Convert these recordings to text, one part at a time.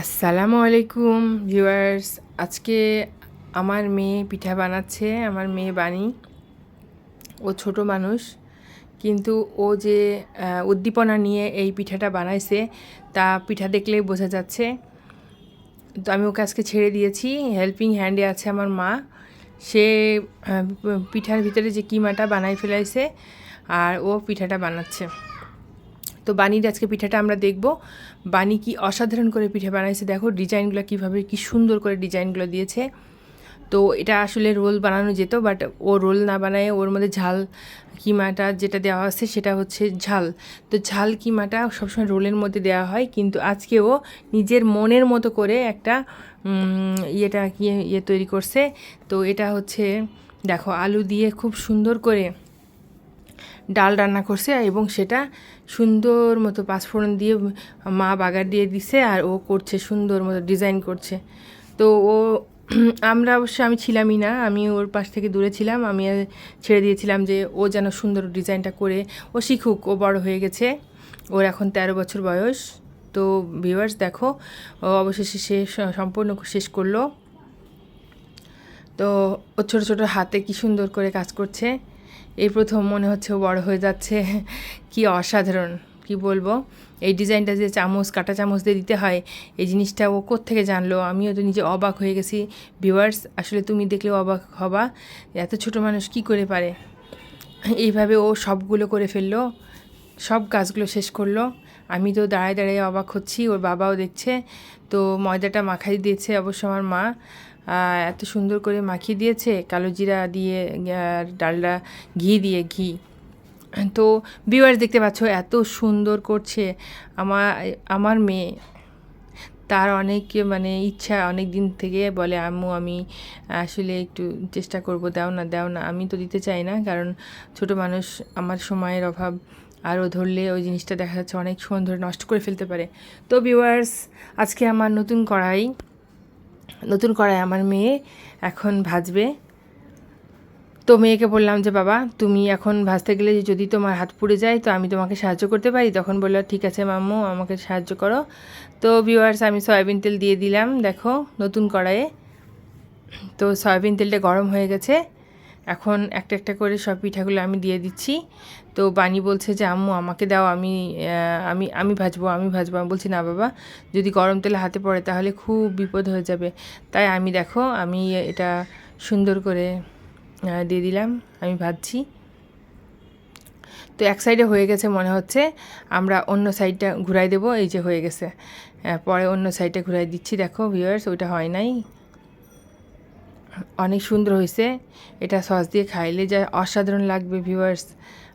আসসালামু আলাইকুম, ভিউয়ার্স। আজকে আমার মেয়ে পিঠা বানাচ্ছে, আমার মেয়ে বানি। ও ছোট মানুষ, কিন্তু ও যে উদ্দীপনা নিয়ে এই পিঠাটা বানাইছে, তা পিঠা দেখলেই বোঝা যাচ্ছে। তো আমি ওকে আজকে ছেড়ে দিয়েছি, হেল্পিং হ্যান্ডে আছে আমার মা। সে পিঠার ভিতরে যে কিমাটা বানাই ফেলাইছে, আর ও পিঠাটা বানাচ্ছে। তো বানির আজকে পিঠাটা আমরা দেখব। বানি কি অসাধারণ করে পিঠে বানাইছে। দেখো ডিজাইনগুলো কীভাবে কি সুন্দর করে ডিজাইনগুলো দিয়েছে। তো এটা আসলে রোল বানানো যেত, বাট ও রোল না বানায় ওর মধ্যে ঝাল কিমাটা যেটা দেওয়া আছে সেটা হচ্ছে ঝাল। তো ঝাল কিমাটা সবসময় রোলের মধ্যে দেওয়া হয়, কিন্তু আজকে ও নিজের মনের মতো করে একটা ইয়েটা কি ইয়ে তৈরি করছে। তো এটা হচ্ছে, দেখো আলু দিয়ে খুব সুন্দর করে ডাল রান্না করছে এবং সেটা সুন্দর মতো পাঁচফোড়ন দিয়ে মা বাগার দিয়ে দিছে আর ও করছে সুন্দর মতো ডিজাইন করছে। তো ও আমরা অবশ্য আমি ছিলামই না, আমি ওর পাশ থেকে দূরে ছিলাম, আমি ছেড়ে দিয়েছিলাম যে ও যেন সুন্দর ডিজাইনটা করে, ও শিখুক, ও বড় হয়ে গেছে, ওর এখন তেরো বছর বয়স। তো ভিউয়ার্স দেখো, ও অবশেষে সে, সম্পূর্ণ শেষ করল। তো ও ছোটো ছোটো হাতে কি সুন্দর করে কাজ করছে। এই প্রথম মনে হচ্ছে বড় হয়ে যাচ্ছে। কি অসাধারণ, কি বলব? এই ডিজাইনটা যে চামচ, কাটা চামচ দিয়ে দিতে হয়, এই জিনিসটা ও থেকে জানলো? আমিও তো নিজে অবাক হয়ে গেছি। ভিউয়ার্স, আসলে তুমি দেখলে অবাক হবা, এত ছোট মানুষ কি করে পারে? এইভাবে ও সবগুলো করে ফেলল, সব কাজগুলো শেষ করল। আমি তো দাঁড়ায় দাঁড়ায় অবাক হচ্ছি, ওর বাবাও দেখছে, তো ময়দাটা মাখাই দিয়েছে অবশ্য আমার মা। এত সুন্দর করে মাখিয়ে দিয়েছে, কালো জিরা দিয়ে, আর ডালডা ঘি দিয়ে ঘি। তো ভিউয়ার্স দেখতে পাচ্ছ, এত সুন্দর করছে আমার আমার মেয়ে। তার অনেক মানে ইচ্ছা অনেক দিন থেকে বলে, আম্মু, আমি আসলে একটু চেষ্টা করব, দাও না দাও না। আমি তো দিতে চাই না, কারণ ছোট মানুষ, আমার সময়ের অভাব, আরও ধরলে ওই জিনিসটা দেখা যাচ্ছে অনেক সময় ধরে নষ্ট করে ফেলতে পারে। তো ভিউয়ার্স আজকে আমার নতুন কড়াই নতুন করায় আমার মেয়ে এখন ভাজবে। তো মেয়েকে বললাম যে, বাবা, তুমি এখন ভাজতে গেলে যদি তোমার হাত পুড়ে যায়, তো আমি তোমাকে সাহায্য করতে পারি? তখন বলল, ঠিক আছে মাম্মু, আমাকে সাহায্য করো। তো ভিউয়ার্স আমি সয়াবিন তেল দিয়ে দিলাম, দেখো, নতুন কড়াইয়ে। তো সয়াবিন তেলটা গরম হয়ে গেছে। এখন একটা একটা করে সব পিঠাগুলো আমি দিয়ে দিচ্ছি। তো বানি বলছে যে, আম্মু, আমাকে দাও, আমি আমি আমি ভাজবো আমি ভাজবো। আমি বলছি, না বাবা, যদি গরম তেলে হাতে পড়ে তাহলে খুব বিপদ হয়ে যাবে। তাই আমি দেখো, আমি এটা সুন্দর করে দিয়ে দিলাম, আমি ভাজছি। তো এক সাইডে হয়ে গেছে মনে হচ্ছে, আমরা অন্য সাইডটা ঘুরাই দেবো, এই যে হয়ে গেছে। পরে অন্য সাইডটা ঘুরাই দিচ্ছি, দেখো ভিউয়ার্স ওইটা হয় নাই। অনেক সুন্দর হয়েছে। এটা সস দিয়ে খাইলে যা অসাধারণ লাগবে ভিউয়ার্স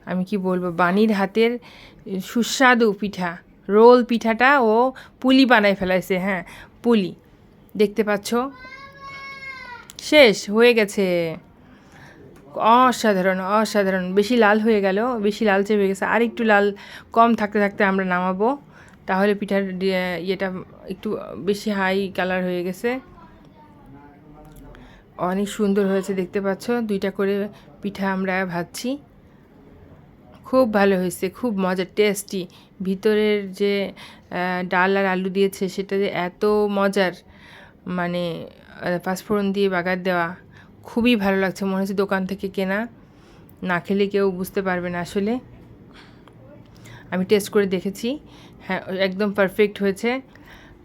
আমি কি বলব? বানির হাতের সুস্বাদু পিঠা, রোল পিঠাটা ও পুলি বানায় ফেলাইছে হ্যাঁ পুলি। দেখতে পাচ্ছ? শেষ, হয়ে গেছে। অসাধারণ অসাধারণ। বেশি লাল হয়ে গেল, বেশি লালচে হয়ে গেছে। আর একটু লাল কম থাকতে থাকতে আমরা নামাবো। তাহলে পিঠার ইয়েটা একটু বেশি হাই কালার হয়ে গেছে। অনেক সুন্দর হয়েছে, দেখতে পাচ্ছ? দুইটা করে পিঠা আমরা ভাজছি। খুব ভালো হয়েছে, খুব মজার টেস্টি ভিতরের যে ডাল আর আলু দিয়েছে, সেটা যে এত মজার মানে পাঁচফোড়ন দিয়ে বাগার দেওয়া, খুবই ভালো লাগছে। মনে হচ্ছে দোকান থেকে কেনা, না খেলে কেউ বুঝতে পারবে না আসলে। আমি টেস্ট করে দেখেছি হ্যাঁ একদম পারফেক্ট হয়েছে।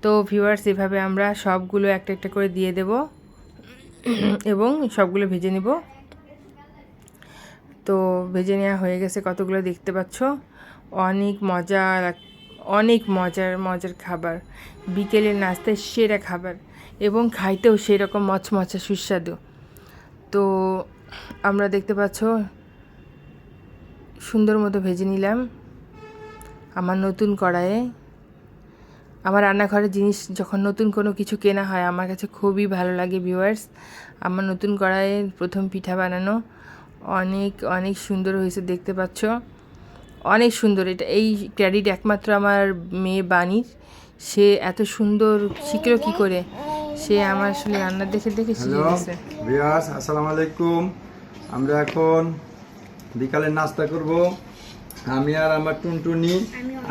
তো ভিউয়ার্স এভাবে আমরা সবগুলো একটা একটা করে দিয়ে দেব। এবং সবগুলো ভেজে নিব। তো ভেজে নেওয়া হয়ে গেছে কতগুলো দেখতে পাচ্ছ? অনেক মজা অনেক মজার মজার খাবার। বিকেলের নাস্তায় সেরা খাবার এবং খাইতেও সেরকম মচমচা সুস্বাদু। তো আমরা দেখতে পাচ্ছ, সুন্দর মতো ভেজে নিলাম। আমার নতুন কড়াইয়ে আমার রান্নাঘরের জিনিস যখন নতুন কোনো কিছু কেনা হয় আমার কাছে খুবই ভালো লাগে ভিউয়ার্স আমার নতুন কড়াইয়ে প্রথম পিঠা বানানো অনেক অনেক সুন্দর হয়েছে দেখতে পাচ্ছ? অনেক সুন্দর। এটা এই ক্রেডিট একমাত্র আমার মেয়ে বাণীর সে এত সুন্দর শিখলো কি করে? সে আমার আসলে রান্না দেখে দেখে শিখে গেছে। বিয়াস আসসালামু আলাইকুম। আমরা এখন বিকালে নাস্তা করব। আমি আর আমার টুনটুনি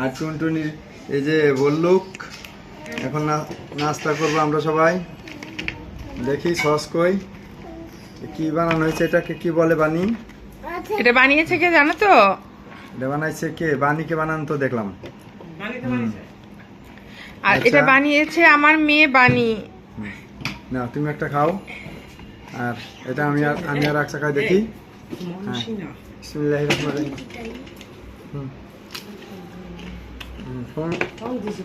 আর টুনটুনির এই যে বললুক এখন না- নাস্তা করব আমরা সবাই। দেখি সস কই। কি বানানো হয়েছে এটাকে কি বলে বানি এটা বানিয়েছে কে জানো তো? এটা বানাইছে কে? বানিকে বানান তো দেখলাম। হুম। আর আচ্ছা। এটা বানিয়েছে আমার মেয়ে বানি না তুমি একটা খাও। আর এটা আমি আর আমি আর একসা খাই দেখি। হ্যাঁ। বিসমিল্লাহির রহমানির রহিম। 嗯，好，好，继续。